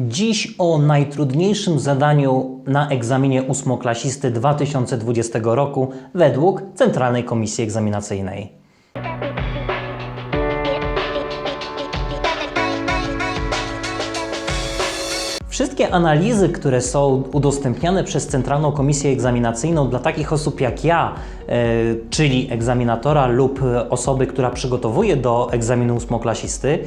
Dziś o najtrudniejszym zadaniu na egzaminie ósmoklasisty 2020 roku według Centralnej Komisji Egzaminacyjnej. Wszystkie analizy, które są udostępniane przez Centralną Komisję Egzaminacyjną dla takich osób jak ja, e, czyli egzaminatora lub osoby, która przygotowuje do egzaminu ósmoklasisty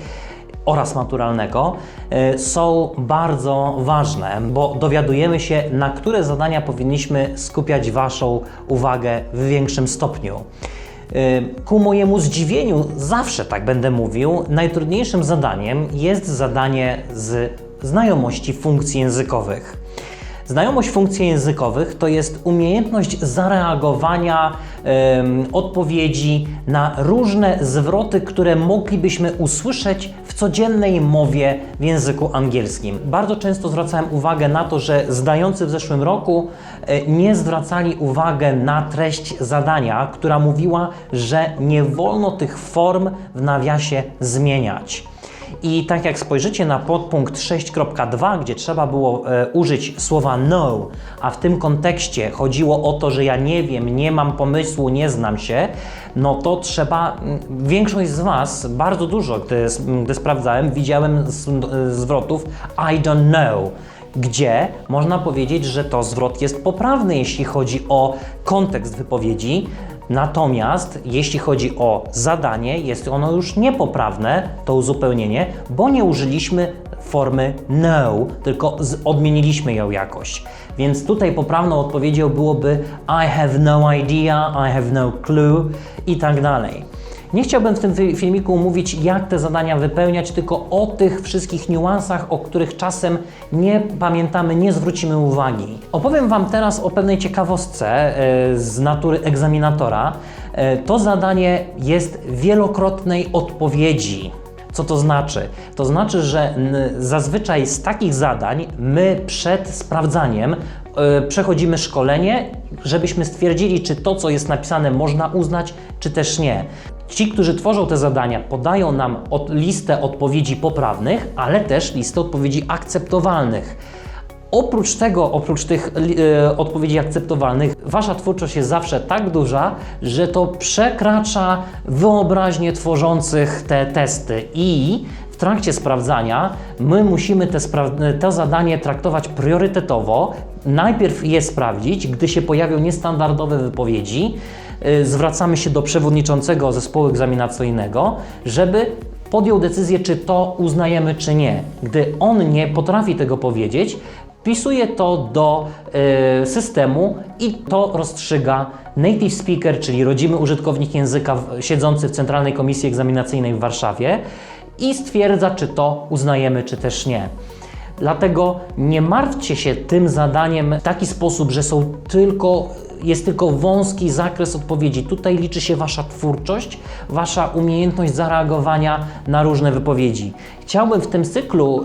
oraz maturalnego, e, są bardzo ważne, bo dowiadujemy się, na które zadania powinniśmy skupiać Waszą uwagę w większym stopniu. E, Ku mojemu zdziwieniu, zawsze tak będę mówił, najtrudniejszym zadaniem jest zadanie z znajomości funkcji językowych. Znajomość funkcji językowych to jest umiejętność zareagowania em, odpowiedzi na różne zwroty, które moglibyśmy usłyszeć w codziennej mowie w języku angielskim. Bardzo często zwracałem uwagę na to, że zdający w zeszłym roku e, nie zwracali uwagi na treść zadania, która mówiła, że nie wolno tych form w nawiasie zmieniać. I tak jak spojrzycie na podpunkt 6.2, gdzie trzeba było e, użyć słowa no, a w tym kontekście chodziło o to, że ja nie wiem, nie mam pomysłu, nie znam się, no to trzeba, m, większość z Was, bardzo dużo, gdy, gdy sprawdzałem, widziałem z, zwrotów I don't know gdzie można powiedzieć, że to zwrot jest poprawny, jeśli chodzi o kontekst wypowiedzi, Natomiast jeśli chodzi o zadanie, jest ono już niepoprawne, to uzupełnienie, bo nie użyliśmy formy no, tylko odmieniliśmy ją jakoś. Więc tutaj poprawną odpowiedzią byłoby I have no idea, I have no clue i tak dalej. Nie chciałbym w tym filmiku mówić, jak te zadania wypełniać, tylko o tych wszystkich niuansach, o których czasem nie pamiętamy, nie zwrócimy uwagi. Opowiem Wam teraz o pewnej ciekawostce e, z natury egzaminatora. E, To zadanie jest wielokrotnej odpowiedzi. Co to znaczy? To znaczy, że zazwyczaj z takich zadań my przed sprawdzaniem e, przechodzimy szkolenie, żebyśmy stwierdzili, czy to, co jest napisane, można uznać, czy też nie. Ci, którzy tworzą te zadania, podają nam od, listę odpowiedzi poprawnych, ale też listę odpowiedzi akceptowalnych. Oprócz tego, oprócz tych e, odpowiedzi akceptowalnych, wasza twórczość jest zawsze tak duża, że to przekracza wyobraźnię tworzących te testy i w trakcie sprawdzania my musimy te, spra- to zadanie traktować priorytetowo. Najpierw je sprawdzić, gdy się pojawią niestandardowe wypowiedzi, zwracamy się do przewodniczącego zespołu egzaminacyjnego, żeby podjął decyzję, czy to uznajemy, czy nie. Gdy on nie potrafi tego powiedzieć, wpisuje to do y, systemu i to rozstrzyga native speaker, czyli rodzimy użytkownik języka siedzący w Centralnej Komisji Egzaminacyjnej w Warszawie i stwierdza, czy to uznajemy, czy też nie. Dlatego nie martwcie się tym zadaniem w taki sposób, że są tylko, jest tylko wąski zakres odpowiedzi. Tutaj liczy się Wasza twórczość, Wasza umiejętność zareagowania na różne wypowiedzi. Chciałbym w tym cyklu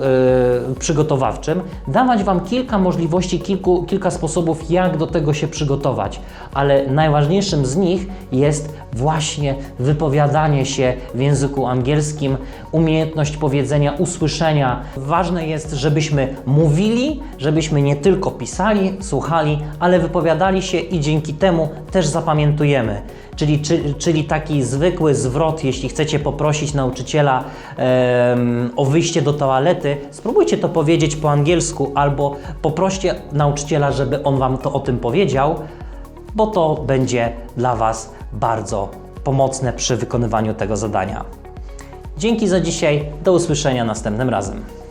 y, przygotowawczym dawać Wam kilka możliwości, kilku, kilka sposobów, jak do tego się przygotować, ale najważniejszym z nich jest właśnie wypowiadanie się w języku angielskim, umiejętność powiedzenia, usłyszenia. Ważne jest, żebyśmy mówili, żebyśmy nie tylko pisali, słuchali, ale wypowiadali się i dzięki temu też zapamiętujemy. Czyli, czy, czyli taki zwykły zwrot, jeśli chcecie poprosić nauczyciela em, o wyjście do toalety, spróbujcie to powiedzieć po angielsku albo poproście nauczyciela, żeby on Wam to o tym powiedział, bo to będzie dla Was bardzo pomocne przy wykonywaniu tego zadania. Dzięki za dzisiaj, do usłyszenia następnym razem.